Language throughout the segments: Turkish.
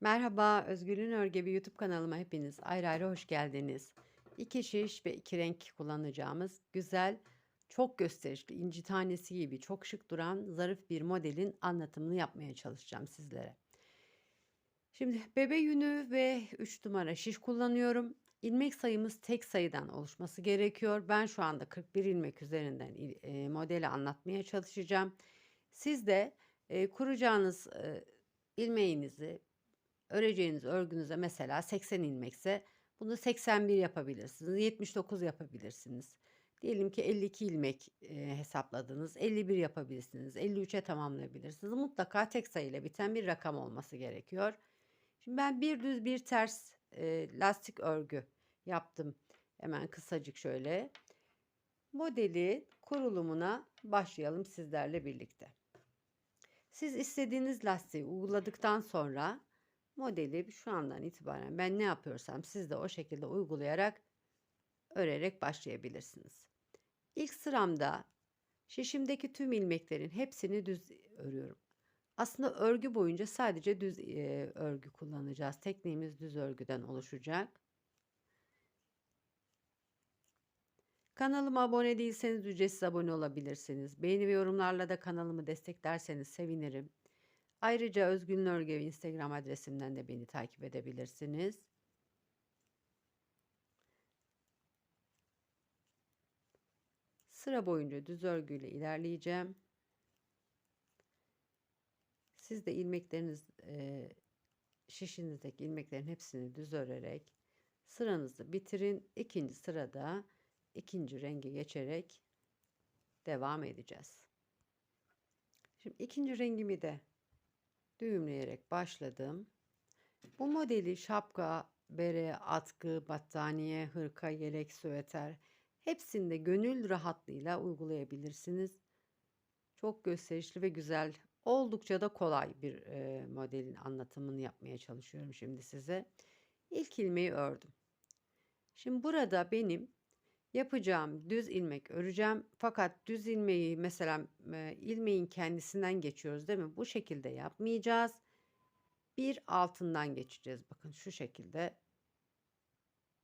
Merhaba, Özgür'ün Örgevi YouTube kanalıma hepiniz ayrı ayrı hoş geldiniz. İki şiş ve iki renk kullanacağımız güzel, çok gösterişli, inci tanesi gibi çok şık duran zarif bir modelin anlatımını yapmaya çalışacağım sizlere. Şimdi bebe yünü ve 3 numara şiş kullanıyorum. İlmek sayımız tek sayıdan oluşması gerekiyor. Ben şu anda 41 ilmek üzerinden e, modeli anlatmaya çalışacağım. Siz de e, kuracağınız e, ilmeğinizi öreceğiniz örgünüze mesela 80 ilmekse bunu 81 yapabilirsiniz. 79 yapabilirsiniz. Diyelim ki 52 ilmek e, hesapladınız. 51 yapabilirsiniz. 53'e tamamlayabilirsiniz. Mutlaka tek sayıyla biten bir rakam olması gerekiyor. Şimdi ben bir düz bir ters e, lastik örgü yaptım. Hemen kısacık şöyle. Modeli kurulumuna başlayalım sizlerle birlikte. Siz istediğiniz lastiği uyguladıktan sonra modeli şu andan itibaren ben ne yapıyorsam siz de o şekilde uygulayarak örerek başlayabilirsiniz. İlk sıramda şişimdeki tüm ilmeklerin hepsini düz örüyorum. Aslında örgü boyunca sadece düz e, örgü kullanacağız. Tekniğimiz düz örgüden oluşacak. Kanalıma abone değilseniz ücretsiz abone olabilirsiniz. Beğeni ve yorumlarla da kanalımı desteklerseniz sevinirim. Ayrıca Özgün Örgevi Instagram adresimden de beni takip edebilirsiniz. Sıra boyunca düz örgüyle ilerleyeceğim. Siz de ilmekleriniz e, şişinizdeki ilmeklerin hepsini düz örerek sıranızı bitirin. İkinci sırada ikinci rengi geçerek devam edeceğiz. Şimdi ikinci rengimi de düğümleyerek başladım. Bu modeli şapka, bere, atkı, battaniye, hırka, yelek, süveter hepsinde gönül rahatlığıyla uygulayabilirsiniz. Çok gösterişli ve güzel, oldukça da kolay bir e, modelin anlatımını yapmaya çalışıyorum şimdi size. İlk ilmeği ördüm. Şimdi burada benim yapacağım düz ilmek öreceğim. Fakat düz ilmeği mesela e, ilmeğin kendisinden geçiyoruz değil mi? Bu şekilde yapmayacağız. Bir altından geçeceğiz. Bakın şu şekilde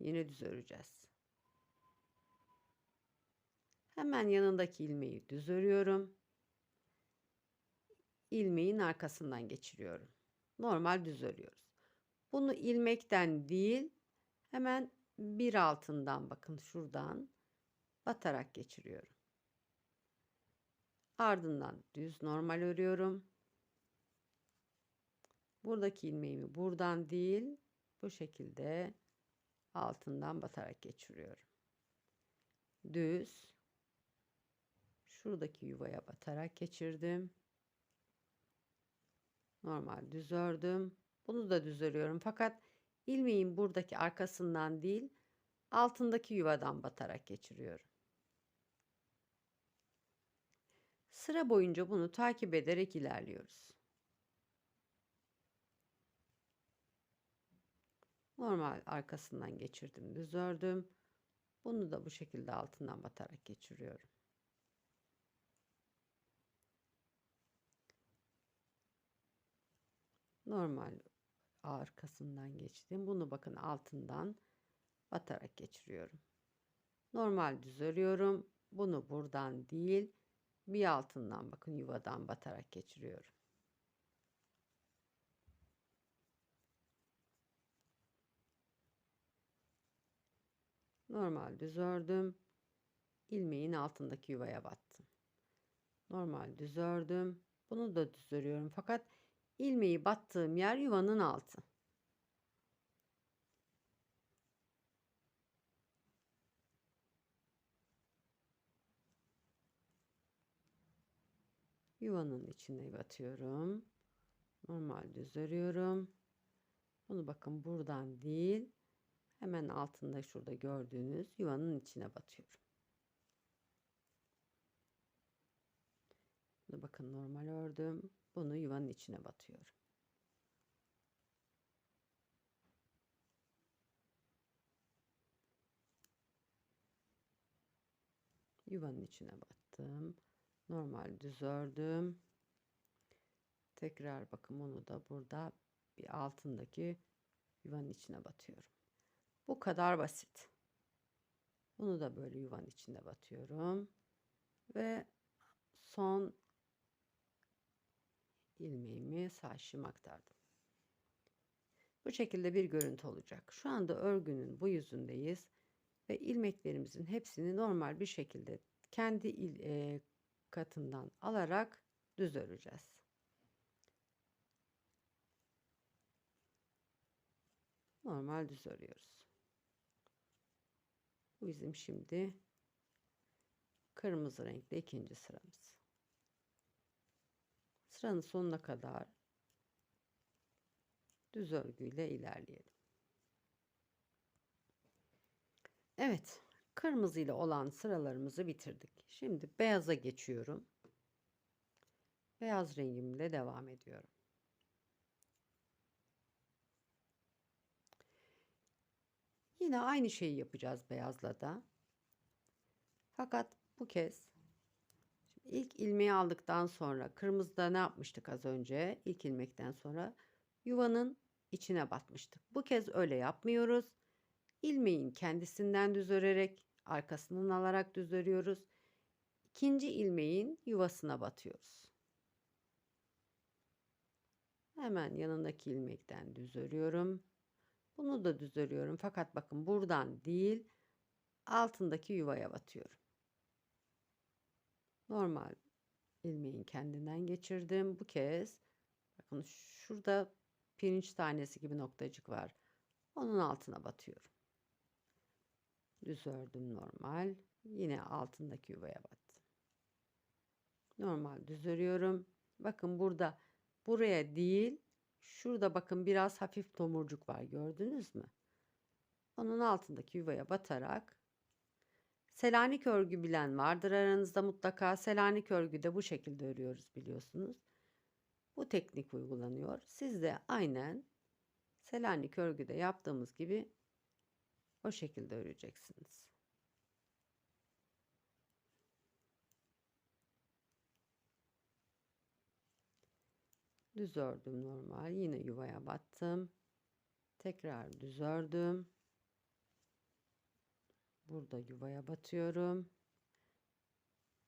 yine düz öreceğiz. Hemen yanındaki ilmeği düz örüyorum. İlmeğin arkasından geçiriyorum. Normal düz örüyoruz. Bunu ilmekten değil hemen bir altından bakın şuradan batarak geçiriyorum. Ardından düz normal örüyorum. Buradaki ilmeğimi buradan değil bu şekilde altından batarak geçiriyorum. Düz şuradaki yuvaya batarak geçirdim. Normal düz ördüm. Bunu da düz örüyorum. Fakat ilmeğin buradaki arkasından değil altındaki yuvadan batarak geçiriyorum. Sıra boyunca bunu takip ederek ilerliyoruz. Normal arkasından geçirdim, düz ördüm. Bunu da bu şekilde altından batarak geçiriyorum. Normal arkasından geçtim. Bunu bakın altından batarak geçiriyorum. Normal düz örüyorum. Bunu buradan değil bir altından bakın yuvadan batarak geçiriyorum. Normal düz ördüm. ilmeğin altındaki yuvaya battım. Normal düz ördüm. Bunu da düz örüyorum. Fakat ilmeği battığım yer yuvanın altı. yuvanın içine batıyorum. Normal düz örüyorum. Bunu bakın buradan değil hemen altında şurada gördüğünüz yuvanın içine batıyorum. Bunu bakın normal ördüm. Bunu yuvanın içine batıyorum. Yuvanın içine battım normal düz ördüm. Tekrar bakın onu da burada bir altındaki yuvanın içine batıyorum. Bu kadar basit. Bunu da böyle yuvanın içine batıyorum. Ve son ilmeğimi sağ şişime aktardım. Bu şekilde bir görüntü olacak. Şu anda örgünün bu yüzündeyiz ve ilmeklerimizin hepsini normal bir şekilde kendi il, e, katından alarak düz öreceğiz. Normal düz örüyoruz. Bu bizim şimdi kırmızı renkli ikinci sıramız. Sıranın sonuna kadar düz örgüyle ilerleyelim. Evet, kırmızı ile olan sıralarımızı bitirdik. Şimdi beyaza geçiyorum. Beyaz rengimle devam ediyorum. Yine aynı şeyi yapacağız beyazla da. Fakat bu kez ilk ilmeği aldıktan sonra kırmızıda ne yapmıştık az önce? İlk ilmekten sonra yuvanın içine batmıştık. Bu kez öyle yapmıyoruz. İlmeğin kendisinden düz örerek arkasından alarak düz örüyoruz. İkinci ilmeğin yuvasına batıyoruz. Hemen yanındaki ilmekten düz örüyorum. Bunu da düz örüyorum. Fakat bakın buradan değil altındaki yuvaya batıyorum. Normal ilmeğin kendinden geçirdim. Bu kez bakın şurada pirinç tanesi gibi noktacık var. Onun altına batıyorum. Düz ördüm normal. Yine altındaki yuvaya battım. Normal düz örüyorum. Bakın burada buraya değil şurada bakın biraz hafif tomurcuk var gördünüz mü? Onun altındaki yuvaya batarak Selanik örgü bilen vardır aranızda mutlaka. Selanik örgü de bu şekilde örüyoruz biliyorsunuz. Bu teknik uygulanıyor. Siz de aynen Selanik örgüde yaptığımız gibi o şekilde öreceksiniz. Düz ördüm normal. Yine yuvaya battım. Tekrar düz ördüm. Burada yuvaya batıyorum.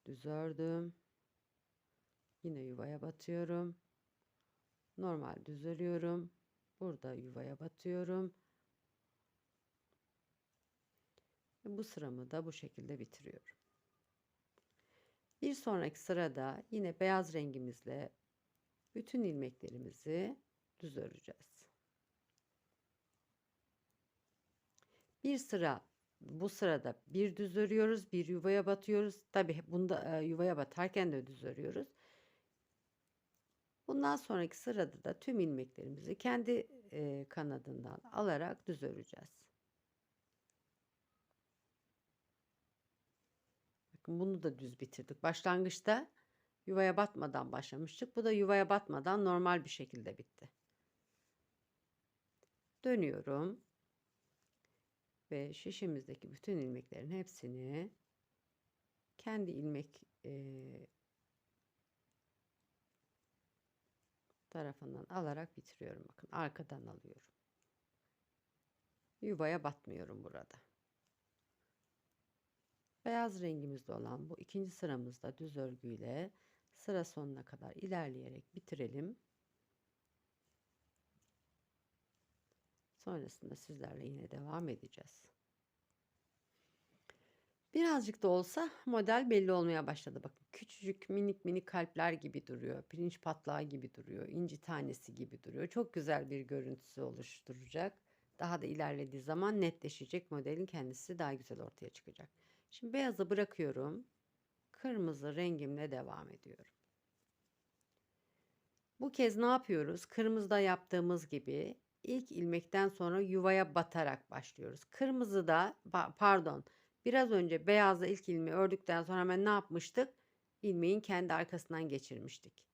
Düz ördüm. Yine yuvaya batıyorum. Normal düz örüyorum. Burada yuvaya batıyorum. Bu sıramı da bu şekilde bitiriyorum. Bir sonraki sırada yine beyaz rengimizle bütün ilmeklerimizi düz öreceğiz. Bir sıra bu sırada bir düz örüyoruz, bir yuvaya batıyoruz. Tabi bunda e, yuvaya batarken de düz örüyoruz. Bundan sonraki sırada da tüm ilmeklerimizi kendi e, kanadından alarak düz öreceğiz. Bakın bunu da düz bitirdik. Başlangıçta yuvaya batmadan başlamıştık. Bu da yuvaya batmadan normal bir şekilde bitti. Dönüyorum. Ve şişimizdeki bütün ilmeklerin hepsini kendi ilmek e, tarafından alarak bitiriyorum. Bakın arkadan alıyorum. Yuvaya batmıyorum burada. Beyaz rengimizde olan bu ikinci sıramızda düz örgüyle sıra sonuna kadar ilerleyerek bitirelim. Sonrasında sizlerle yine devam edeceğiz. Birazcık da olsa model belli olmaya başladı. Bakın küçücük minik minik kalpler gibi duruyor. Pirinç patlağı gibi duruyor. inci tanesi gibi duruyor. Çok güzel bir görüntüsü oluşturacak. Daha da ilerlediği zaman netleşecek. Modelin kendisi daha güzel ortaya çıkacak. Şimdi beyazı bırakıyorum. Kırmızı rengimle devam ediyorum. Bu kez ne yapıyoruz? Kırmızıda yaptığımız gibi ilk ilmekten sonra yuvaya batarak başlıyoruz. Kırmızıda pardon biraz önce beyazda ilk ilmeği ördükten sonra hemen ne yapmıştık? İlmeğin kendi arkasından geçirmiştik.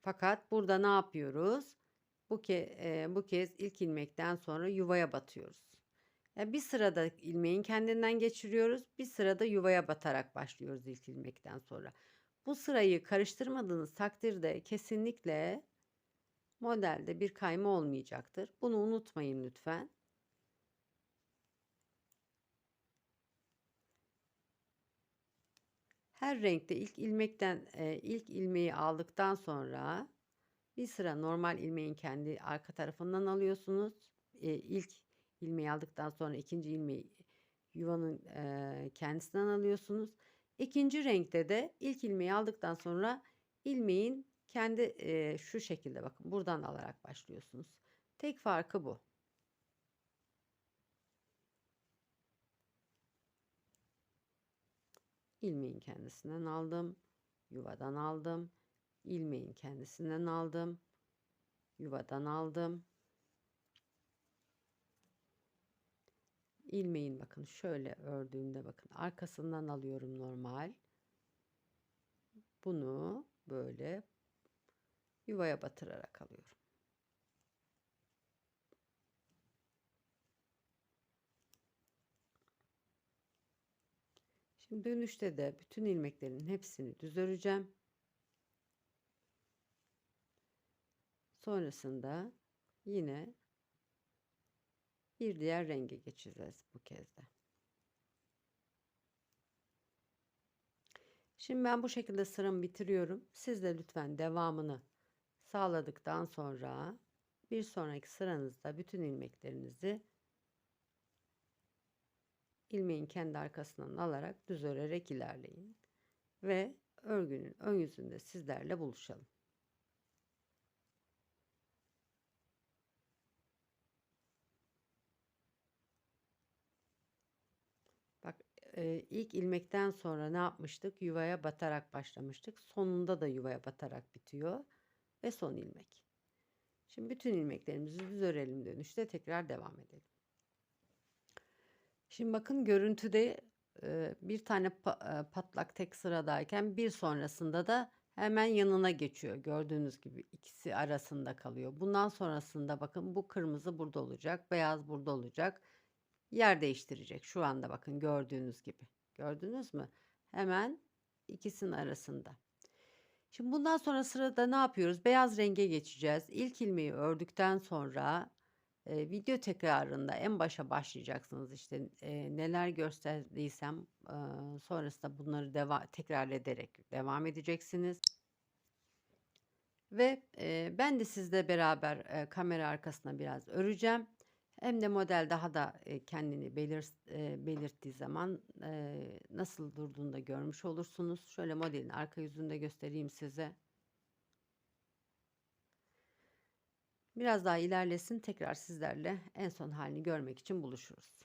Fakat burada ne yapıyoruz? Bu, ke e, bu kez ilk ilmekten sonra yuvaya batıyoruz. Yani bir sırada ilmeğin kendinden geçiriyoruz. Bir sırada yuvaya batarak başlıyoruz ilk ilmekten sonra. Bu sırayı karıştırmadığınız takdirde kesinlikle modelde bir kayma olmayacaktır. Bunu unutmayın lütfen. Her renkte ilk ilmekten e, ilk ilmeği aldıktan sonra bir sıra normal ilmeğin kendi arka tarafından alıyorsunuz. E, ilk ilmeği aldıktan sonra ikinci ilmeği yuvanın e, kendisinden alıyorsunuz. İkinci renkte de ilk ilmeği aldıktan sonra ilmeğin kendi e, şu şekilde bakın buradan alarak başlıyorsunuz. Tek farkı bu. ilmeğin kendisinden aldım. Yuvadan aldım. ilmeğin kendisinden aldım. Yuvadan aldım. ilmeğin bakın şöyle ördüğümde bakın arkasından alıyorum normal. Bunu böyle yuvaya batırarak alıyorum. Şimdi dönüşte de bütün ilmeklerin hepsini düz öreceğim. Sonrasında yine bir diğer renge geçeceğiz bu kez de. Şimdi ben bu şekilde sıramı bitiriyorum. Siz de lütfen devamını sağladıktan sonra bir sonraki sıranızda bütün ilmeklerinizi ilmeğin kendi arkasından alarak düz örerek ilerleyin. Ve örgünün ön yüzünde sizlerle buluşalım. Bak e, ilk ilmekten sonra ne yapmıştık? Yuvaya batarak başlamıştık. Sonunda da yuvaya batarak bitiyor. Ve son ilmek. Şimdi bütün ilmeklerimizi düz örelim dönüşte tekrar devam edelim. Şimdi bakın görüntüde e, bir tane e, patlak tek sıradayken bir sonrasında da hemen yanına geçiyor. Gördüğünüz gibi ikisi arasında kalıyor. Bundan sonrasında bakın bu kırmızı burada olacak, beyaz burada olacak. Yer değiştirecek. Şu anda bakın gördüğünüz gibi. Gördünüz mü? Hemen ikisinin arasında. Şimdi bundan sonra sırada ne yapıyoruz? Beyaz renge geçeceğiz. İlk ilmeği ördükten sonra e, video tekrarında en başa başlayacaksınız. İşte e, neler gösterdiysem e, sonrasında bunları deva tekrar ederek devam edeceksiniz. Ve e, ben de sizle beraber e, kamera arkasına biraz öreceğim. Hem de model daha da kendini belir, belirttiği zaman nasıl durduğunu da görmüş olursunuz. Şöyle modelin arka yüzünü de göstereyim size. Biraz daha ilerlesin tekrar sizlerle en son halini görmek için buluşuruz.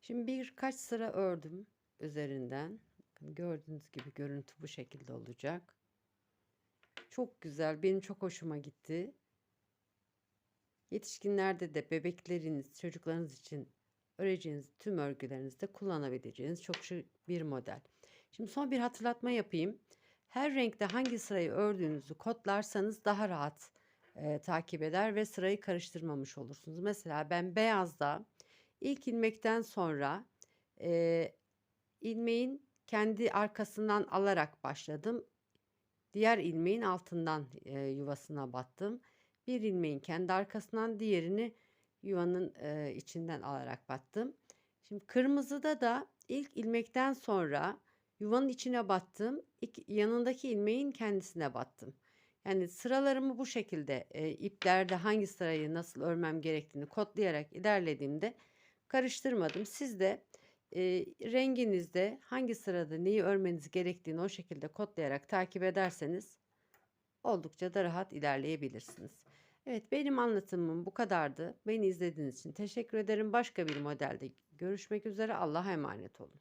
Şimdi birkaç sıra ördüm üzerinden. Gördüğünüz gibi görüntü bu şekilde olacak. Çok güzel. Benim çok hoşuma gitti. Yetişkinlerde de bebekleriniz, çocuklarınız için öreceğiniz tüm örgülerinizde kullanabileceğiniz çok şık bir model. Şimdi son bir hatırlatma yapayım. Her renkte hangi sırayı ördüğünüzü kodlarsanız daha rahat e, takip eder ve sırayı karıştırmamış olursunuz. Mesela ben beyazda ilk ilmekten sonra e, ilmeğin kendi arkasından alarak başladım. Diğer ilmeğin altından e, yuvasına battım. Bir ilmeğin kendi arkasından diğerini yuvanın e, içinden alarak battım. Şimdi kırmızıda da ilk ilmekten sonra yuvanın içine battım. İk, yanındaki ilmeğin kendisine battım. Yani sıralarımı bu şekilde e, iplerde hangi sırayı nasıl örmem gerektiğini kodlayarak ilerlediğimde karıştırmadım. Siz de e, renginizde hangi sırada neyi örmeniz gerektiğini o şekilde kodlayarak takip ederseniz oldukça da rahat ilerleyebilirsiniz. Evet benim anlatımım bu kadardı. Beni izlediğiniz için teşekkür ederim. Başka bir modelde görüşmek üzere. Allah'a emanet olun.